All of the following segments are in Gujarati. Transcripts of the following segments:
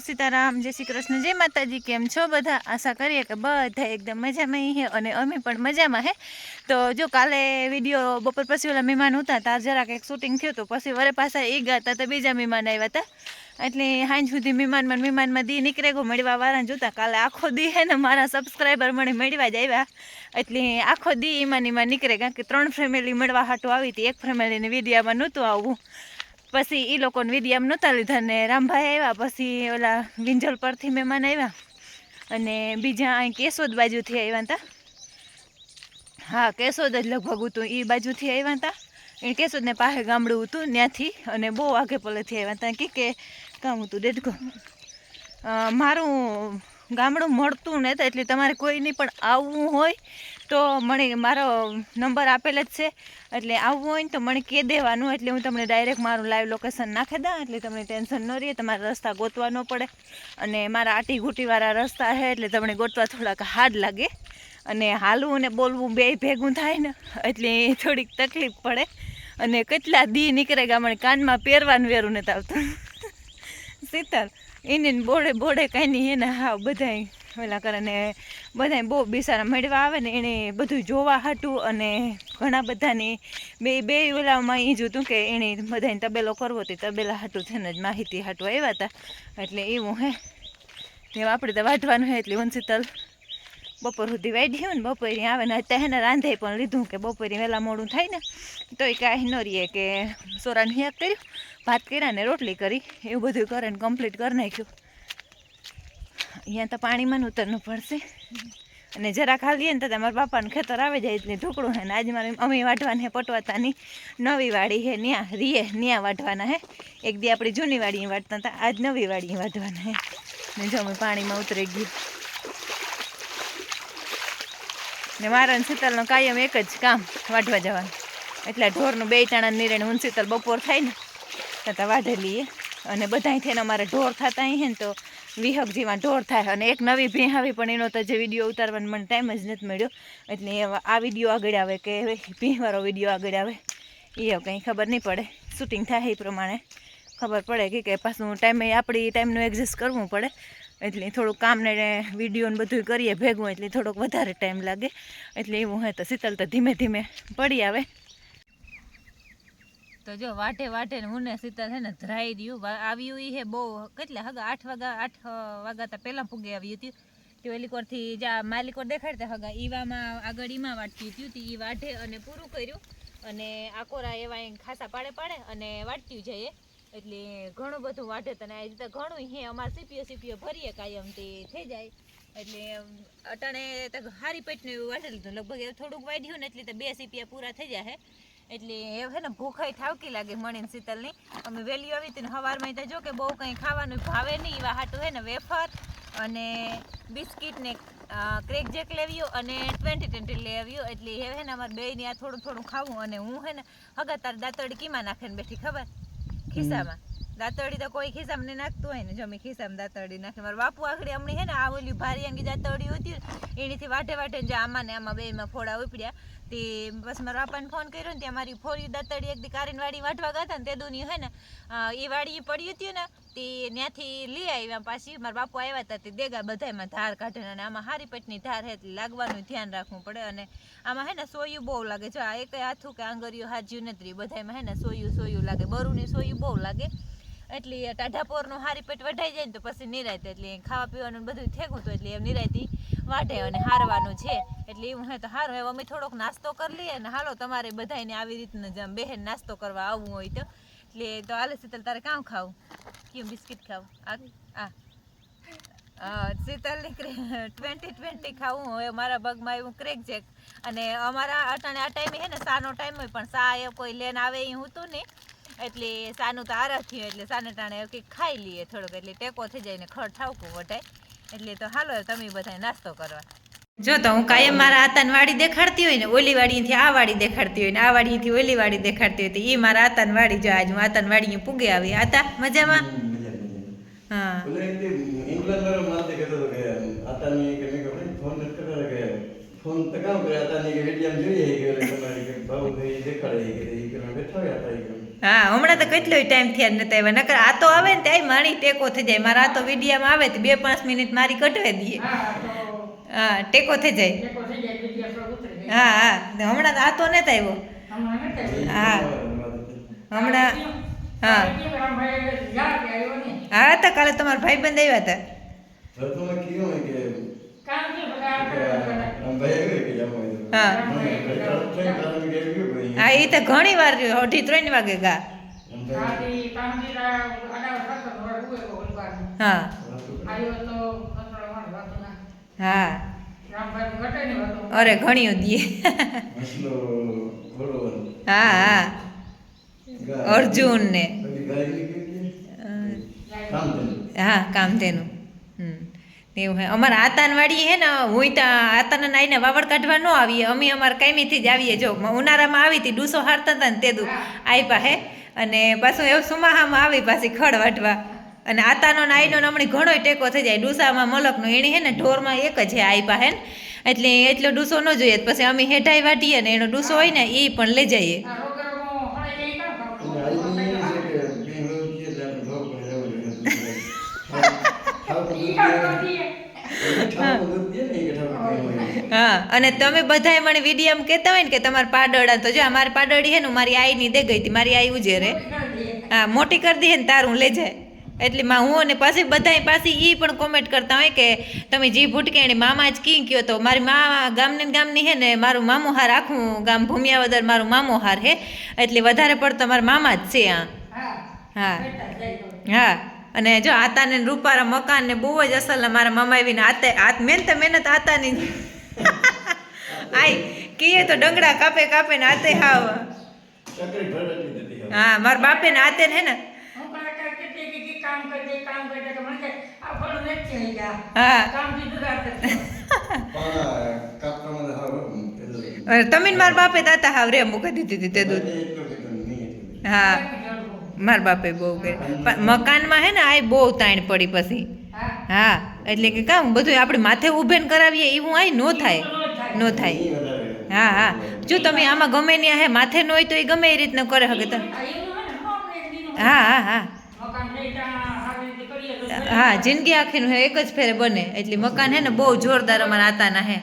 સીતારામ, જય શ્રી કૃષ્ણ, જય માતાજી, કેમ છો બધા? આશા કરીએ કે બધા એકદમ મજામાં હે અને અમે પણ મજામાં હે. તો જો કાલે વીડિયો બપોર પછી ઓલા મહેમાન હતા તાર જરાક એક શૂટિંગ થયું હતું પછી વરે પાછા એ ગયા હતા તો બીજા મહેમાન આવ્યા હતા એટલે સાંજ સુધી મહેમાનમાં મહેમાનમાં દી નીકળે ગો, મળવા વાળા જોતા. કાલે આખો દી હે ને મારા સબસ્ક્રાઈબર મને મળવા જ આવ્યા. એટલે આખો દી એમાં એમાં નીકળે, કારણ કે ત્રણ ફેમિલી મળવા હાટું આવી હતી. એક ફેમિલીને વિડીયામાં નહોતું આવવું પછી એ લોકોને વિધિ આમ નહોતા લીધા ને રામભાઈ આવ્યા, પછી ઓલા વિંજલ પરથી મહેમાન આવ્યા. અને બીજા અહીં કેશોદ બાજુથી આવ્યા હતા હા, કેશોદ જ લગભગ હતું એ બાજુથી આવ્યા હતા એ કેશોદને પાસે ગામડું હતું ત્યાંથી અને બહુ આગે પલેથી આવ્યા હતા કે કે કામ હતું દેડકો મારું ગામડું મળતું ને એટલે તમારે કોઈની પણ આવવું હોય તો મને મારો નંબર આપેલ જ છે. એટલે આવવું હોય ને તો મને કહી દેવાનું. એટલે હું તમને ડાયરેક્ટ મારું લાઈવ લોકેશન નાખી દઉં. એટલે તમને ટેન્શન ન રહે. તમારે રસ્તા ગોતવા ન પડે. અને મારા આટી ઘૂંટીવાળા રસ્તા છે, એટલે તમને ગોતવા થોડાક હાર્ડ લાગે. અને હાલવું ને બોલવું બે ભેગું થાય ને, એટલે થોડીક તકલીફ પડે. અને કેટલા દી નીકળે ગામડે કાનમાં પહેરવાનું વેરું નથી આવતું. શીતલ એને બોડે બોડે કાંઈ નહીં. એને હા બધાય ઓલા કરે ને બધાય બહુ બિસારા મેળવા આવે ને એણે બધું જોવા હાટું અને ઘણા બધાની બે બે ઓલામાં એ જ હતું કે એણે બધાને તબેલો કરવો તે તબેલા હાટું ને જ માહિતી હાટું આવ્યા હતા એટલે એવું હે. ને આપણે તો વાઢવાનું હે એટલે વંશીતલ બપોર સુધી વાઢી હોય ને બપોરે આવે ને અત્યારે એને રાંધે પણ લીધું કે બપોરે વહેલા મોડું થાય ને તોય કાંઈ ન રહીએ કે સોરાનું યાદ કર્યું, ભાત કર્યા ને રોટલી કરી, એવું બધું કરે ને કમ્પ્લીટ કરી નાખ્યું. અહીંયા તો પાણીમાં ઉતરવું પડશે. અને જરા ખાલી ને તો મારા બાપાને ખેતર આવે જાય એટલે ઢોકળું હે ને આજ મારે અમે વાઢવાને પટવાતાની નવી વાડી હે, ન્યા રીએ, ન્યા વાઢવાના હે. એક દી આપણી જૂની વાડી વાટતા હતા, આજ નવી વાડી વાઢવાના હે. ને જો અમે પાણીમાં ઉતરી ગયું. ને મારા શીતલનું કાયમ એક જ કામ, વાઢવા જવાનું. એટલે ઢોરનું બે ટાણા નિરણ હું શીતલ બપોર થાય ને ત્યાં વાઢે લઈએ. અને બધાય થઈને અમારે ઢોર થતા હે ને તો વિહક જેવા ઢોર થાય અને એક નવી ભેં આવી, પણ એનો તો જે વીડિયો ઉતારવાનો મને ટાઈમ જ નથી મળ્યો. એટલે આ વીડિયો આગળ આવે કે ભીંવાળો વીડિયો આગળ આવે, એ કંઈ ખબર નહીં પડે. શૂટિંગ થાય એ પ્રમાણે. ખબર પડે કે કે પાછું ટાઈમે આપણી ટાઈમનું એડજસ્ટ કરવું પડે. એટલે થોડુંક કામને વિડીયોને બધું કરીએ ભેગું, એટલે થોડોક વધારે ટાઈમ લાગે. એટલે એવું હોય તો શીતલ તો ધીમે ધીમે પડી આવે. તો જો વાટે વાટે ને હું ને શીતલ છે ને ધરાઈ રહ્યું. આવ્યું એ હે બહુ, કેટલા હગા? આઠ વાગા આઠ વાગા તા પહેલાં પૂગે આવ્યું હતું. તે વેલીકોરથી જ્યાં માલિકો દેખાડતા હગા ઈવામાં આગળ ઈમાં વાટતી હતી તે. ઈ વાટે અને પૂરું કર્યું. અને આકોરા એવા ખાસા પાડે પાડે અને વાટતી જઈએ એટલે ઘણું બધું વાટે તને આ રીતે ઘણું હે. અમારે સીપીઓ સીપીઓ ભરીએ કાયમ તે થઈ જાય. એટલે અટાણે હારી પેટનું એવું વાટે હતું. લગભગ થોડુંક વાઢ્યું ને એટલે બે સીપીયા પૂરા થઈ જાય એટલે એ છે ને, ભૂખાઈ ઠાવકી લાગે મણીને શીતલની. અમે વહેલી આવી હતી ને સવારમાં તો જો કે બહુ કંઈ ખાવાનું ભાવે નહીં એવા હાટું છે ને વેફર અને બિસ્કિટ ને ક્રેક જેક લેવ્યું અને ટ્વેન્ટી ટ્વેન્ટી લેવ્યું એટલે એ છે ને અમારે બેયની આ થોડું થોડું ખાવું અને હું છે ને હગાતાર દાંતડી કીમાં નાખીને બેઠી, ખબર? ખિસ્સામાં. દાંતરડી તો કોઈ ખિસ્સામાં નહીં નાખતું હોય ને, જો મેં ખિસ્સામાં દાંતરડી નાખી મારા બાપુ આખડી હમણાં હે ને આ ઓલી ભારી અંગી દાંતરડી હતી એનીથી વાટે વાટે જે આમાં ને આમાં બેમાં ફોડા ઉપડ્યા. તે બસ મારા બાપાને ફોન કર્યો ને, ત્યાં મારી ફોરી દાંતરડી એક દી કારીન વાડી વાટવા ગયા ને, તે દુની હે ને એ વાડી પડી હતી ને, તે ત્યાંથી લઈ આવ્યા પાછી. મારા બાપુ આવ્યા હતા તે દેગા બધાયમાં ધાર કાઢે અને આમાં હારી પેટની ધાર હે લાગવાનું ધ્યાન રાખવું પડે. અને આમાં હે ને સોયું બહુ લાગે. જો આ એક હાથું કે આંગળીઓ હાજ્યું નથી બધાયમાં હે ને સોયું સોયું લાગે. બરુની સોયું બહુ લાગે. એટલે એ ટાઢાપોરનું હારી પેટ વઢાઈ જાય ને તો પછી નિરાયત એટલે ખાવા પીવાનું બધું થેગું તો એટલે એમ નિરાયતી વાઢે અને હારવાનું છે. એટલે એવું હે તો હારું. હવે અમે થોડોક નાસ્તો કરી લઈએ ને હાલો તમારે બધાયને આવી રીતના જેમ બહેન નાસ્તો કરવા આવવું હોય તો. એટલે તો હાલે શીતલ, તારે કામ ખાવું? કેવું બિસ્કિટ ખાવું? આ આ. શીતલની ટ્વેન્ટી ટ્વેન્ટી ખાવું. હવે મારા પગમાં એવું ક્રેક જેક અને અમારા અટાણે આ ટાઈમે હે ને સાનો ટાઈમ હોય પણ સા એ કોઈ લેન આવે એ હતું નહીં એટલે સાનું તો આરા થયું એટલે સાને ટાણે કંઈક ખાઈ લઈએ થોડોક એટલે ટેકો થઈ જાય ને ખડ ઠાવકું વટાય એટલે તો હાલો તમે બધા નાસ્તો કરવા. જો તો હું કાયમ મારા આતાન વાડી દેખાડતી હોય ને ઓલી વાડીથી આ વાડી દેખાડતી હોય ને આ વાડીથી ઓલી વાડી દેખાડતી હોય તો એ મારા આતાન વાડી જો આજ હું આતાન વાડી પૂગે આવી. આતા મજામાં? હા. હતો ફોન તો કામ કરે આતાની કે વીડિયો જોઈએ કે તમારી કે બાબુ ભાઈ દેખાડે કે બેઠા હતા. હા હમણાં તો કેટલો ટાઈમ થયા નતા આવ્યા. નકર આ તો આવે ને ત્યાં મારી ટેકો થઈ જાય. મારા આ તો વિડીયામાં આવે તો બે પાંચ મિનિટ મારી કટવે દઈએ. હા ટેકો થઈ જાય. હા હા. હમણાં તો આ તો નતા આવ્યો. હા. હમણાં હા. હા હતા કાલે તમારા ભાઈબંધ આવ્યા હતા. હા. હા એ તો ઘણી વાર અઢી ત્રણ વાગે ગા હા હા અરે ઘણી મસલો હા હા. અર્જુન ને. હા કામ તેનું એવું હે. અમારે આતાનવાડી હે ને, હું ત્યાં આતાના નાઈને વાવડ કાઢવા ન આવીએ અમે અમારે કાયમીથી જ આવીએ. જો ઉનાળામાં આવી હતી, ડૂસો હારતા હતા ને તે દુ આપ્યા હે. અને પાછું એવું સુમાહામાં આવી પાછી ખડ વાટવા અને આતાનો ને હમણાં ઘણો ટેકો થઈ જાય. ડૂસામાં મલકનો એણે હે ને, ઢોરમાં એક જ હે આપ્યા હે ને. એટલે એટલો ડૂસો ન જોઈએ. પછી અમે હેઠાઈ વાટીએ ને, એનો ડૂસો હોય ને એ પણ લઈ જઈએ અને આજની એ છે કે કંઈ હોય કે એટલે આપણે ભાવ પર જવું જોઈએ. ઠાકોર દૂધ દે. ઠાકોર દૂધ દે ને એ કે ઠાકોર કંઈ હોય. હા અને તમે બધાય મને વિડીયામાં કહેતા હોય ને કે તમારા પાડડા તો જો આ મારી પાડડી હે ને મારી આઈની દે ગઈ હતી મારી આઈ ઉજેરે હા મોટી કરી દે ને તારું લઈ જાય. એટલે માં હું અને પાછી બધાય પાછી એ પણ કોમેન્ટ કરતા હોય કે તમે જી ભૂટકેણી મામા જ કી કયો તો મારી મા ગામને ગામની હે ને મારું મામો હાર આખું ગામ ભૂમિયાવદર મારું મામો હાર હે. એટલે વધારે પડતો મારા મામા જ છે આ. હા હા. અને જો આતાને રૂપારા મકાન ને બહુ જ અસલ મારા મામા આવીને આતે આત મહેનત મહેનત આતાની આઈ કીએ તો ડંગડા કાપે કાપે ને આતે હાવ. હા મારા બાપે ને આતે ને હે ને. તમે મારા બાપે તાતા હાવ રે મૂકી દીધી હતી તે દૂધ. હા. મારા બાપે બહુ કરે મકાનમાં હે ને આ બહુ તાણ પડી પછી. હા, એટલે કે કામ બધું આપણે માથે ઊભેન કરાવીએ, એવું આય નો થાય. નો થાય. હા હા. જો તમે આમાં ગમે ને હે, માથે ન હોય તો એ ગમે એ રીતના કરે હકે તો. હા હા હા. હા, જિંદગી આખીનું એક જ ફેરે બને. એટલે મકાન હે ને, બહુ જોરદાર અમારા આતાના હે.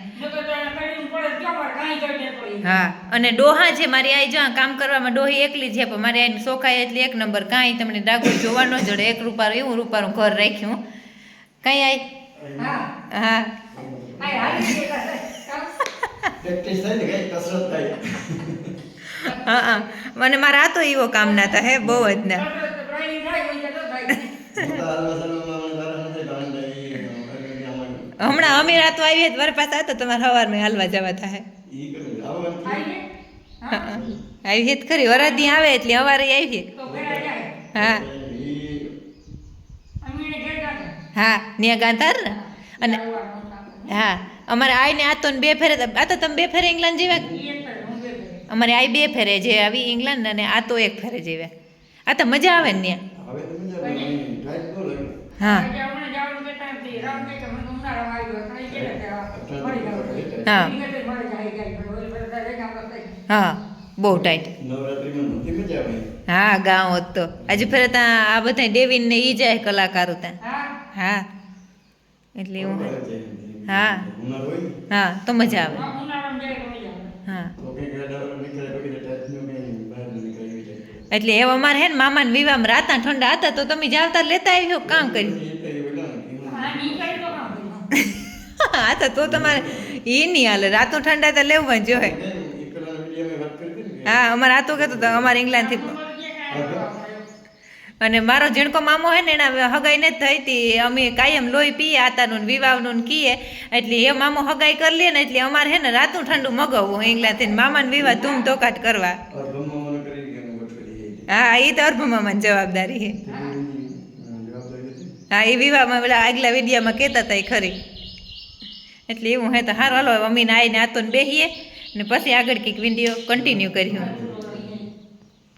હા અને ડોહા છે મારી આઈ જા કામ કરવામાં ડોહી એકલી છે પણ મારી આઈ સોખાય એટલી એક નંબર. કાંઈ તમને ડાગું જોવા ન જડે એક રૂપારું એવું રૂપારું ઘર રાખ્યું. કઈ આઈ? હા. હા. હા મને મારા તો એવો કામ ના હતા હે બહુ જ ના. હમણાં અમે રાતો આવીએ તો મારા પાસે આ તો તમારે સવારમાં હાલવા જવા થાય. આવીએ જ ખરી વરાદી આવે એટલે અવારે આવીએ હા. હા ન્યા ગાંધાર ને? અને હા અમારે આઈને આ તો ને બે ફેરે આ તો તમે બે ફેરે ઇંગ્લેન્ડ જેવા? અમારે આઈ બે ફેરે જે આવી ઇંગ્લેન્ડ અને આ તો એક ફેરે જેવા. આ તો મજા આવે ને ત્યાં આવે હા. હા. હા બહુ ટાઈટ. હા ગામ હોત તો. આજે ફેરે ત્યાં આ બધા ડેવિન ને ઈ જાય કલાકારો ત્યાં. હા. એટલે એવું હા. ઉનાળો હોય? ને, હા તો મજા આવે. હા. એટલે એવા અમારે હે ને મામાને વિવામ રાતા ઠંડા હતા તો તમે જાવતા લેતા આવ્યો કામ કરી હા તો તો તમારે એ નહીં હાલે. રાતો ઠંડા તો લેવું જ જોઈએ હા અમારે આ તો કહેતો હતો અમારે ઇંગ્લેન્ડથી અને મારો જીણકો મામો હે ને એના હગાઈ ને થઈ હતી અમે કાયમ લોહી પીએ આતાનું વિવાહનું ને કીએ. એટલે એ મામો હગાઈ કરી લે ને એટલે અમારે હે ને રાતું ઠંડુ મગાવવું ઇંગ્લેન્ડથી મામાને વિવાહ ધૂમ ધોકાટ કરવા હું એ તો અર્ભ મામાની જવાબદારી છે. હા એ વિવાહમાં પેલા આગલા વિડીયામાં કહેતા હતા એ ખરી. એટલે એવું હે તો સારું હાલો અમીને આવીને આતો ને બેહીએ. ને પછી આગળ કંઈક વીડિયો કન્ટિન્યુ કર્યું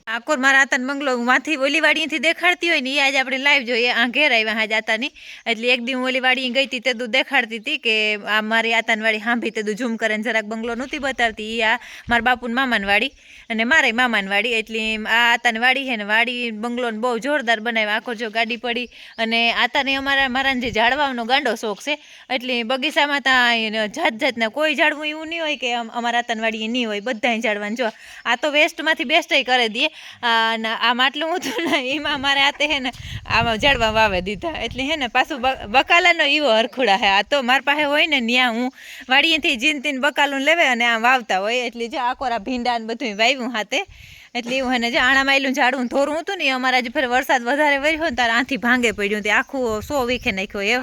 આકોર મારા આતાને બંગલો હું માથી ઓલીવાડીથી દેખાડતી હોય ને એ આજે આપણે લાઈવ જોઈએ. આ ઘેર આવ્યા હાજ આતાની. એટલે એક દી હું ઓલીવાડી ગઈ હતી તે તું દેખાડતી હતી કે આ મારી આતાની વાડી હાંભી તે તું ઝૂમ કરે ને જરાક બંગલો નહોતી બતાવતી. એ આ મારા બાપુની મામાનવાડી અને મારે મામાનવાડી એટલે આ આતાની વાડી છે ને વાડી બંગલોને બહુ જોરદાર બનાવ્યા. આખો જો ગાડી પડી અને આતાને અમારા મારા જે ઝાડવાનો ગાંડો શોખ છે, એટલે બગીચામાં ત્યાં જાત જાતના કોઈ ઝાડવું એવું નહીં હોય કે અમારા આતાની વાડીએ નહીં હોય. બધાય ઝાડવાનું જો આ તો વેસ્ટમાંથી બેસ્ટ કરી દઈએ. આ ન- આ માટલું હતું ને, એમાં મારે આતે હે ને, આમાં ઝાડવા વાવે દીધા. એટલે હે ને, પાછું બકાલાનો એવો હરખુડા હે. આ તો મારા પાસે હોય ને ત્યાં હું વાડીએથી જીનતીન બકાલું લેવે અને આમ વાવતા હોય. એટલે જે આકોરા ભીંડા ને બધું વાવ્યું હાથે. એટલે એવું હોય ને જે આણા માયલું ઝાડવું થોરું હતું ને અમારા જે ફેર વરસાદ વધારે વર્યો ને ત્યારે આથી ભાંગે પડ્યું તે આખું સો વીખે નાખ્યો એ.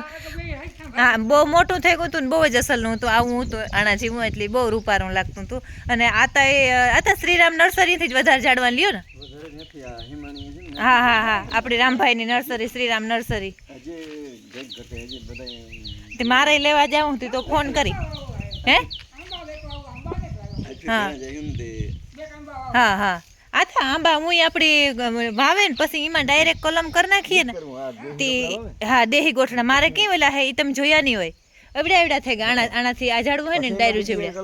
હા બહુ મોટું થઈ ગયું હતું ને બહુ જ અસલનું હતું આવું હતું આણા જીવું એટલે બહુ રૂપારું લાગતું હતું. અને આતા એ આતા શ્રીરામ નર્સરીથી જ વધારે ઝાડવા લ્યો ને. હા હા હા આપણી રામભાઈની નર્સરી શ્રીરામ નર્સરી. મારે લેવા જાઉં તું તો ફોન કરી. હે? હા. હા હા. આ તો આંબા હું આપણી વાવે ને પછી એમાં ડાયરેક્ટ કલમ કરી નાખીએ ને. તે હા દેહી ગોઠણા. મારે કેમ ઓલા હે એ તમે જોયા નહીં હોય? એવડા એવડા થઈ ગયા આણા આનાથી આ ઝાડવું હોય ને ડાયરું જેવડા.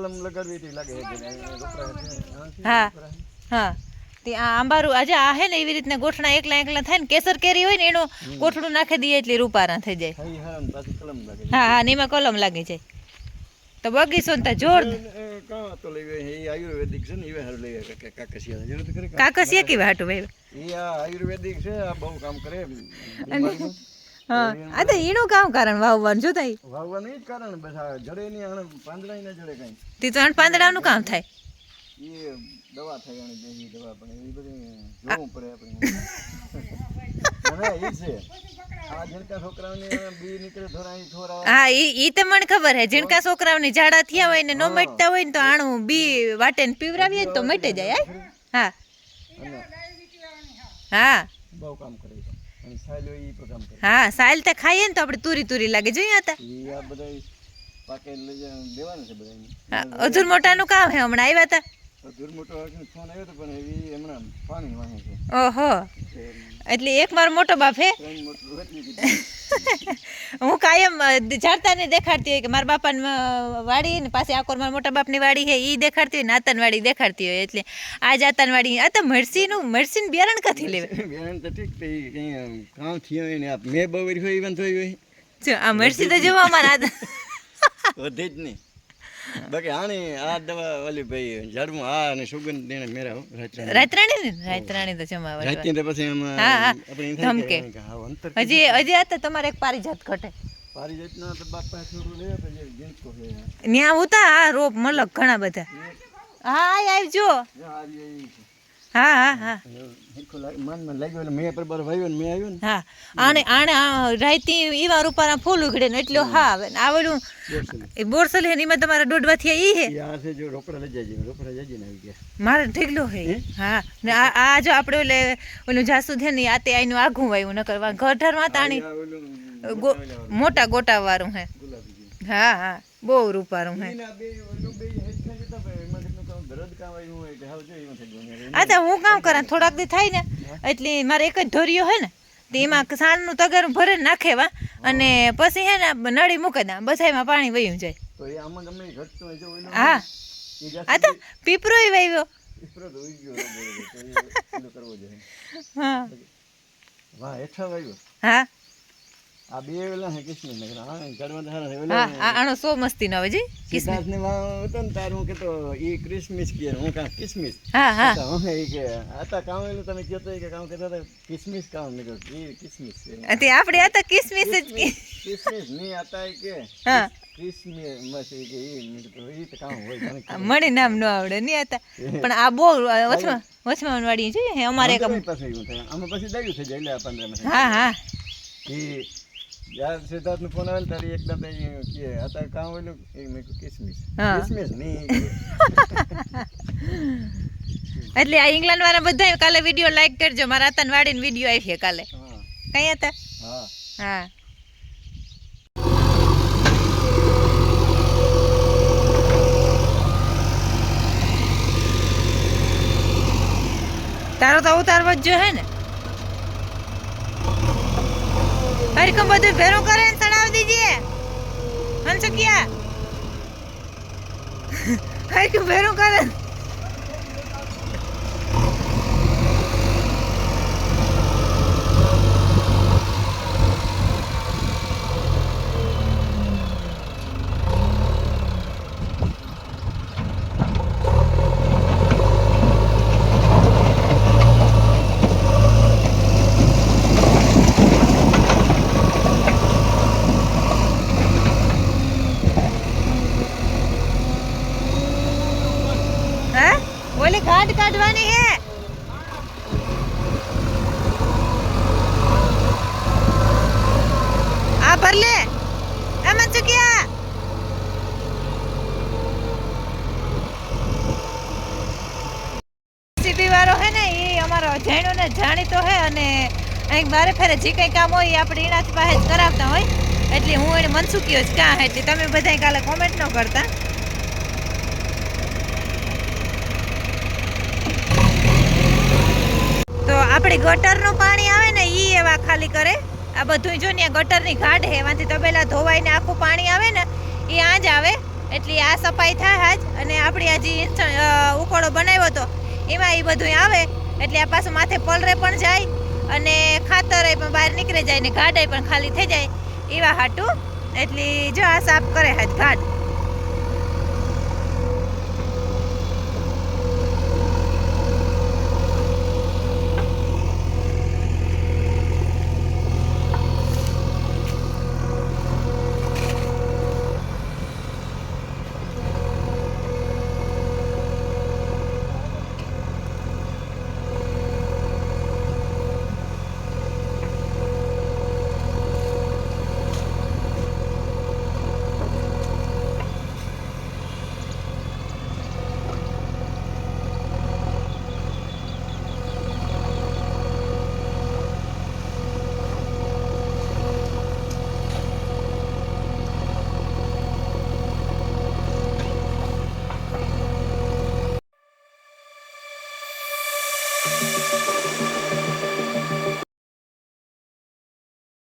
હા હા તે આ આંબારું આજે આ હે ને એવી રીતના ગોઠણા એકલા એકલા થાય ને કેસર કેરી હોય ને એનું ગોઠણું નાખી દઈએ એટલે રૂપારા થઈ જાય. હા હા ને એમાં કલમ લાગી જાય. તો બગીચો ને તો જોર. કાં તો લેવે એ આયુર્વેદિક છે ને એ હારું લેવે કે કાકસિયા જરૂર કરે કાં? કાકસિયા કેવા હાટું ભાઈ એ આ આયુર્વેદિક છે આ બહુ કામ કરે. બીમારીનું. હા આ તો એનું કામ કારણ વાવવાનું જો થાય? વાવવાનું એ જ કારણ બસ આ જડે નહીં આને પાંદડા ના જડે કાંઈ. તે તો આણ પાંદડાનું કામ થાય. એ દવા થાય આને જે ઈ દવા પણ. એ બધી જોવું પડે આપણે. હવે એ છે. હા ઈ ઈ તો મને ખબર હે. જીણકા છોકરાઓની ઝાડા થયા હોય ને નો મટતા હોય ને તો આણું બી વાટે ને પીવરાવીએ તો મટી જાય હા? હા. બહુ કામ કરે હા સાયલ તો ખાઈએ ને તો આપણે તુરી તુરી લાગે. જોઈએ હતા અધુર મોટાનું કામ હે હમણાં આવ્યા હતા અધુર મોટો ફોન આવ્યો હતો પણ એવી હમણાં પાણી વાહે છે. ઓહો. એટલે એક મારો મોટો બાપ હે? હું કાયમ જાણતા ને દેખાડતી હોય કે મારા બાપાને વાડી ને પાસે આકોર મારા મોટા બાપની વાડી હે એ દેખાડતી હોય નાતાન વાડી દેખાડતી હોય. એટલે આ જાતાન વાડી આ તો મરસીનું મરસીન બિયારણ કાથી લેવે બિયારણ તો ઠીક તે કામ થયો હોય ને મેં બવરી વરી હોય ઇવન થઈ હોય. આ મરસી તો જોવા અમારા વધે જ નહીં બાકી આની આ દવા ઓલી ભાઈ ઝાડમાં આ અને સુગંધ એને મેરા રાત્રાણી ને રાત્રાણી તો જમાવા રાત્રે પછી એમ. આપણે ધમકે. હજી હજી આ તો તમારે એક પારિજાત ઘટે. પારિજાતના તો બાપા થોડું લે તો જે જીનકો છે. ત્યાં ઉતા આ રોપ મલક ઘણા બધા. હા આવજો. હા હા હા. હિરખું લાગ- મનમાં લાગ્યું મેં પર વાવ્યો ને મેં આવ્યો ને. હા. આને આને આ રાયતી ઈવા રૂપારા ફૂલ ઉઘડે ને એટલો હા. આવે ને આવેલું બોરસલ. હે ને એમાં તમારા દોઢવા થયા ઈ હે? એ છે જો રોકડા લઈ જાય છે રોકડા ને આવી ગયા. મારે ઠીકલો હે. હા? ને આ આ જો આપણે ઓલે ઓલું જાસુ છે ને આ તે આઈનું આઘું વાયું ન કરવા ઘર ઢરમાં તાણી મોટા ગોટા વાળું હે હા. હા. બહુ રૂપારું હે આ તો હું કામ કરા થોડાક દી થાય ને એટલે મારે એક જ ધોરિયો હે ને તે એમાં સાણનું તગર ભરે નાખેવા અને પછી હે ને નળી મૂકી દા બસાઈમાં પાણી વયું જાય. હા. આ તો પીપરોય વાવ્યો હા. હા. આ બે ઓલા હે કિસ્મત ને આ ચડવા તો હારા છે હા આનો સો મસ્તી નો હવે જી સિદ્ધાર્થ ને હતો ને તાર હું કેતો ઈ ક્રિસમિસ કે હું કાં કિસમિસ. હા હા. હું એ કે આતા કામ એલું તમે કહેતો હોય કે કામ કહેતા હતા કિસમિસ કામ ઈ કિસમિસ તે આપણે કિસમિસ જ કિસમિસ આતા કે હા. મને નામ ન આવડે નહીં હતા પણ આ બહુ વચમાં વચમાં વાળી છે અમારે પછી હા હા. ઈ યાર સિદ્ધાર્થ નો ફોન આવે ને તારી એકદમ તો ઈ કે આતા કામ ઓલું? એ મેં કીધું કિસમિસ. હા. કિસમિસ નહીં કે. એટલે આ ઇંગ્લેન્ડ વાળા બધા કાલે વીડિયો લાઈક કરજો. મારા આતાન વાડીને વીડિયો આવી છે કાલે. હા. કઈ હતા? હા. હા. તારો તો ઉતારવો જ જોઈએ ને? હરકમ બધું ભેરું કરે ને ચડાવી દીજીએ. હંસુકિયા હરકમ ભેરું કરે ને. હે ઓલી ઘાટ કાઢવાની હે આ ભર લે એમ ચુક્યા સીપી વાળો હે ને એ ને જાણીતો હે અને અહીં મારે ફેરે જે કંઈ કામ હોય એ આપણે એનાથી પાસે જ કરાવતા હોય. એટલે હું એને મનસુખીઓ જ કાં એટલે તમે બધાય કાલે કોમેન્ટ ન કરતા. તો આપણી ગટરનું પાણી આવે ને એ એવા ખાલી કરે. આ બધું જો ને ગટરની ગાઢ હે એમાંથી તબેલા ધોવાઈને આખું પાણી આવે ને એ આ જ આવે. એટલે આ સફાઈ થાય આજ. અને આપણી આ જે ઉકોળો બનાવ્યો હતો, એમાં એ બધું આવે. એટલે આ પાછું માથે પલરે પણ જાય અને ખાતર પણ બહાર નીકળી જાય ને ગાડાઈ પણ ખાલી થઈ જાય. એવા હાટું. એટલે જો આ સાફ કરે હાથ ઘાટ